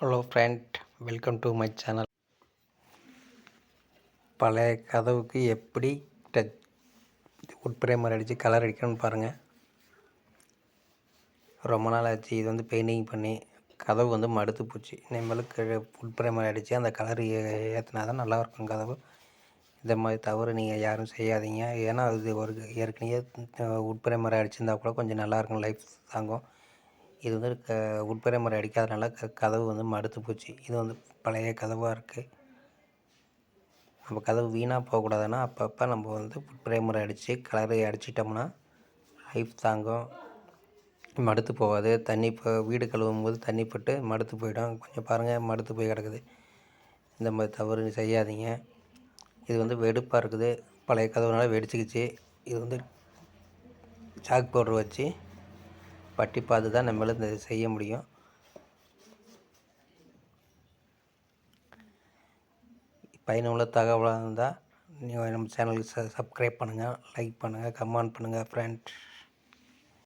Hello friend welcome to my channel பழைய கதவுக்கு எப்படி டச் உட்பிரேமர் அடித்து கலர் அடிக்கணும்னு பாருங்கள் ரொம்ப நாள் ஆச்சு இது வந்து பெயிண்டிங் பண்ணி கதவு வந்து மடுத்து போச்சு. நம்மளுக்கு உட்பிரேமர் அடித்து அந்த கலர் ஏற்றினா தான் நல்லா இருக்கும் கதவு. இந்த மாதிரி தவறு நீங்கள் யாரும் செய்யாதீங்க. ஏன்னா அது ஒரு ஏற்கனவே உட்பிரேமர் அடிச்சிருந்தா கூட கொஞ்சம் நல்லாயிருக்கும் லைஃப் தாங்கும். இது வந்து க உட்பிரேமர் அடிக்காதனால க கதவு வந்து மடுத்து போச்சு. இது வந்து பழைய கதவாக இருக்குது நம்ம கதவு வீணாக போகக்கூடாதுன்னா அப்பப்போ நம்ம வந்து உட்பிரேமர் அடித்து கலரை அடிச்சிட்டோம்னா லைஃப் தாங்கும். மடுத்து போகாது. தண்ணி இப்போ வீடு கழுவும் போது தண்ணி பட்டு மடுத்து போயிடும். கொஞ்சம் பாருங்கள் மடுத்து போய் கிடக்குது. இந்த மாதிரி தவறு செய்யாதீங்க. இது வந்து வெடுப்பாக இருக்குது. பழைய கதவுனால வெடிச்சிக்கிச்சு. இது வந்து சாக் பவுடர் வச்சு பட்டி பார்த்து தான் நம்மளால் இந்த செய்ய முடியும். பயனுள்ள தகவலாக இருந்தால் நீங்கள் நம்ம சேனலுக்கு ச சப்ஸ்கிரைப் பண்ணுங்கள் லைக் பண்ணுங்கள் கமெண்ட் பண்ணுங்கள் ஃப்ரெண்ட்ஸ்